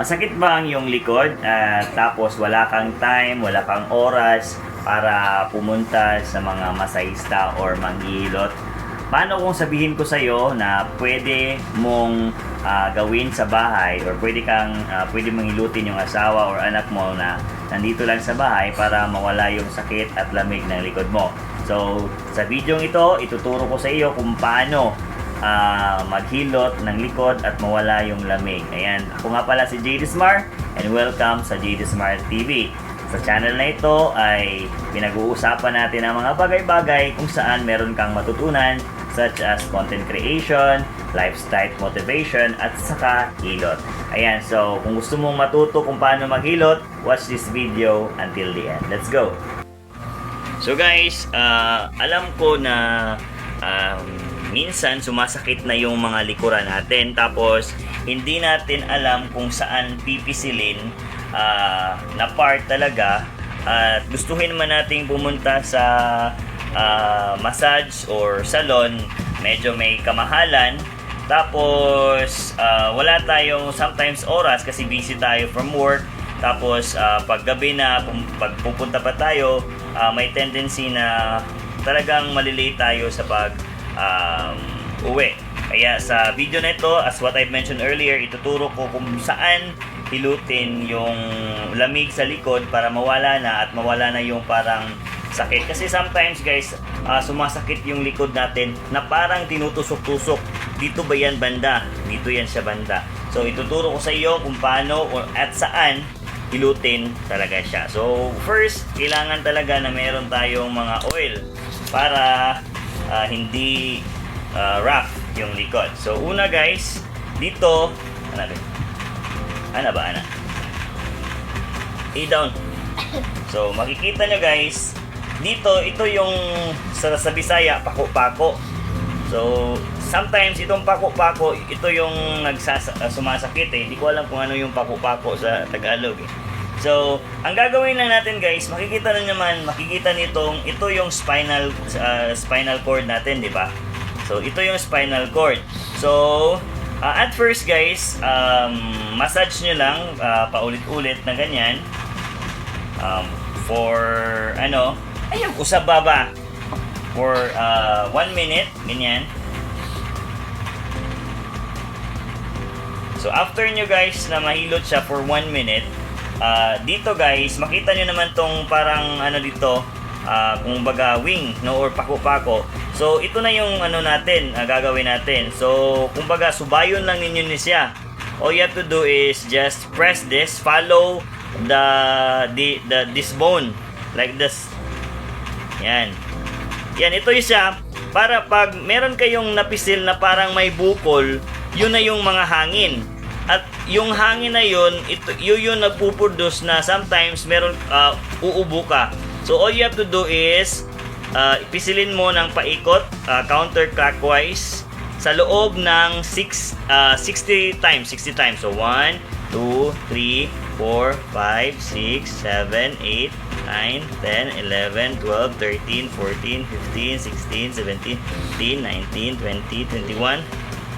Masakit ba ang iyong likod at tapos wala kang time, wala kang oras para pumunta sa mga masahista or manghihilot? Paano kung sabihin ko sa iyo na pwede mong ah, gawin sa bahay or pwede kang ah, pwede mong hilutin yung asawa or anak mo na nandito lang sa bahay para mawala yung sakit at lamig ng likod mo. So, sa video ito, ituturo ko sa iyo kung paano ah, maghilot ng likod at mawala yung lamig. Ayan, ako nga pala si JD Smart and welcome sa JD Smart TV. Sa channel na ito ay pinag-uusapan natin ang mga bagay-bagay kung saan meron kang matutunan such as content creation, lifestyle motivation, at saka hilot. Ayan, so kung gusto mong matuto kung paano maghilot, watch this video until the end. Let's go! So guys, ah, alam ko na um, minsan sumasakit na yung mga likuran natin. Tapos hindi natin alam kung saan pipisilin ah, na part talaga. At gustuhin man nating pumunta sa ah, massage or salon. Medyo may kamahalan. Tapos ah, wala tayong sometimes oras kasi busy tayo from work. Tapos ah, pag gabi na pag pupunta pa tayo ah, may tendency na talagang malilate tayo sa pag um, uwi. Kaya sa video na ito, as what I mentioned earlier, ituturo ko kung saan hilutin yung lamig sa likod para mawala na at mawala na yung parang sakit. Kasi sometimes guys, ah, sumasakit yung likod natin na parang tinutusok-tusok. Dito ba yan banda? Dito yan sa banda. So ituturo ko sa iyo kung paano at saan hilutin talaga siya. So first, kailangan talaga na meron tayong mga oil para ah, hindi ah, rough yung likod. So una guys, dito, ano ba? Ano ba, ana? I-down. So, makikita nyo guys, dito, ito yung sa, sa Bisaya, pako-pako. So, sometimes itong pako-pako, ito yung nagsas uh, sumasakit eh. Hindi ko alam kung ano yung pako-pako sa Tagalog eh. So, ang gagawin lang natin guys, makikita na naman, makikita nitong, ito yung spinal uh, spinal cord natin, di ba? So, ito yung spinal cord. So, uh, at first guys, um, massage nyo lang, uh, paulit-ulit na ganyan. Um, for, ano, ayun, usap baba. For uh, one minute, ganyan. So, after nyo guys na mahilot siya for one minute, uh, dito guys, makita nyo naman tong parang ano dito, uh, kung baga wing, no, or pako-pako. So, ito na yung ano natin, uh, gagawin natin. So, kung baga, subayon lang ninyo ni siya. All you have to do is just press this, follow the, the, the this bone, like this. Yan. Yan, ito yung siya. Para pag meron kayong napisil na parang may bukol, yun na yung mga hangin. Yung hangin na yun, ito, yun yung nagpuproduce na sometimes meron uh, uubo ka. So all you have to do is uh, pisilin mo ng paikot uh, counterclockwise sa loob ng 6 uh, 60 times, 60 times. So 1 2 3 4 5 6 7 8 9, 10, 11, 12, 13, 14, 15, 16, 17, 18, 19, 20, 21,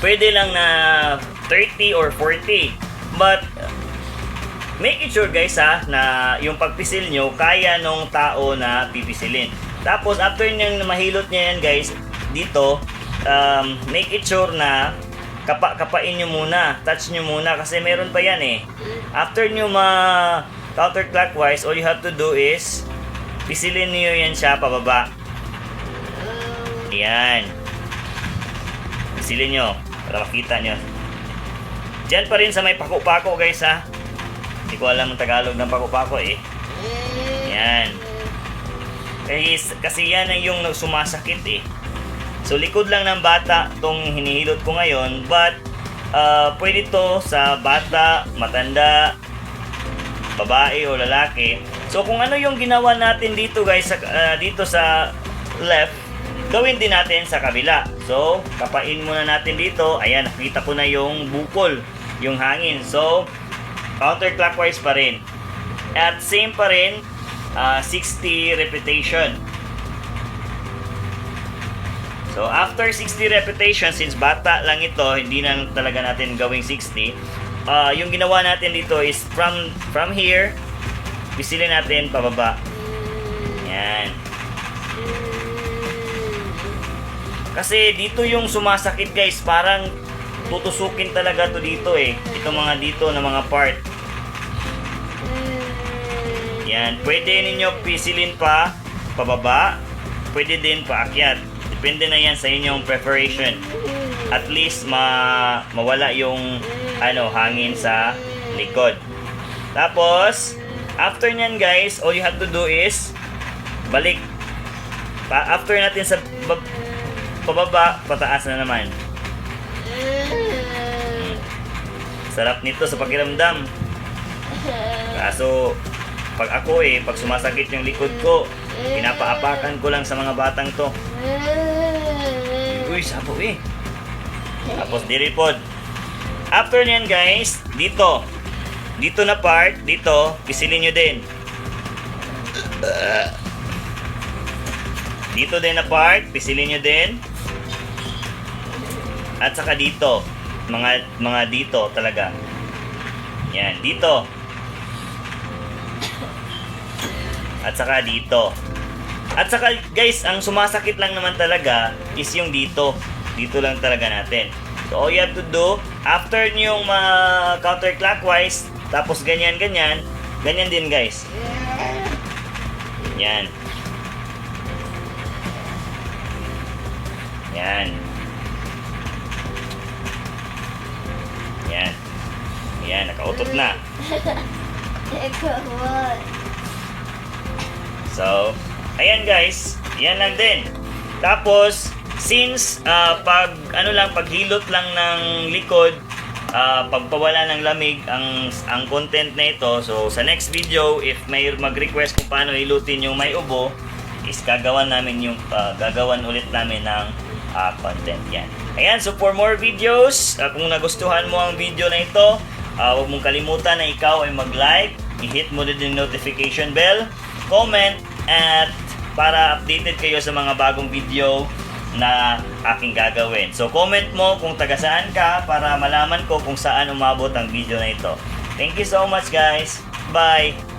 pwede lang na 30 or 40. But, make it sure guys ha, na yung pagpisil nyo, kaya nung tao na pipisilin. Tapos, after nyo mahilot niya yan guys, dito, um, make it sure na kapa kapain nyo muna, touch nyo muna kasi meron pa yan eh. After nyo ma counterclockwise, all you have to do is pisilin niyo yan siya pababa. Yan. Pisilin nyo para makita nyo. Diyan pa rin sa may pako-pako guys ha. Hindi ko alam ang Tagalog ng pako-pako eh. Yan. Kasi, kasi yan ang yung sumasakit eh. So likod lang ng bata tong hinihilot ko ngayon but ah, pwede to sa bata, matanda, babae o lalaki. So kung ano yung ginawa natin dito guys sa, ah, dito sa left, gawin din natin sa kabila. So kapain muna natin dito. Ayan, nakita ko na yung bukol, yung hangin. So counterclockwise pa rin. At same pa rin, ah, 60 repetition. So after 60 repetition, since bata lang ito, hindi na talaga natin gawing 60. ah, yung ginawa natin dito is from from here, pisilin natin pababa. Yan. Kasi dito yung sumasakit guys, parang tutusukin talaga to dito eh. Ito mga dito na mga part. Yan, pwede ninyo pisilin pa pababa, pwede din paakyat. Depende na yan sa inyong preparation. At least ma mawala yung ano hangin sa likod. Tapos, after nyan guys, all you have to do is balik. Pa after natin sa pababa, pataas na naman. Sarap nito sa pakiramdam. Kaso, pag ako eh, pag sumasakit yung likod ko, pinapaapakan ko lang sa mga batang to. Uy, sabo eh. Tapos diripod. After nyan guys, dito. Dito na part, dito, pisilin nyo din. Dito din na part, pisilin nyo din. At saka dito. Mga, mga dito talaga. Yan, dito. At saka dito. At saka guys, ang sumasakit lang naman talaga is yung dito. Dito lang talaga natin. So all you have to do, after yung ma counterclockwise, tapos ganyan ganyan, ganyan din guys. Yan. Yan. Yan. Yan, nakautot na. So, ayan guys, yan lang din. Tapos, since ah, pag ano lang paghilot lang ng likod, ah, pagpawala ng lamig ang ang content na ito. So, sa next video, if may mag-request kung paano hilutin yung may ubo, is gagawan namin yung ah, gagawan ulit namin ng ah, content yan. Ayan, so for more videos, ah, kung nagustuhan mo ang video na ito, ah, huwag mong kalimutan na ikaw ay mag-like, i-hit mo din yung notification bell, comment, at para updated kayo sa mga bagong video na aking gagawin. So comment mo kung taga saan ka para malaman ko kung saan umabot ang video na ito. Thank you so much guys. Bye!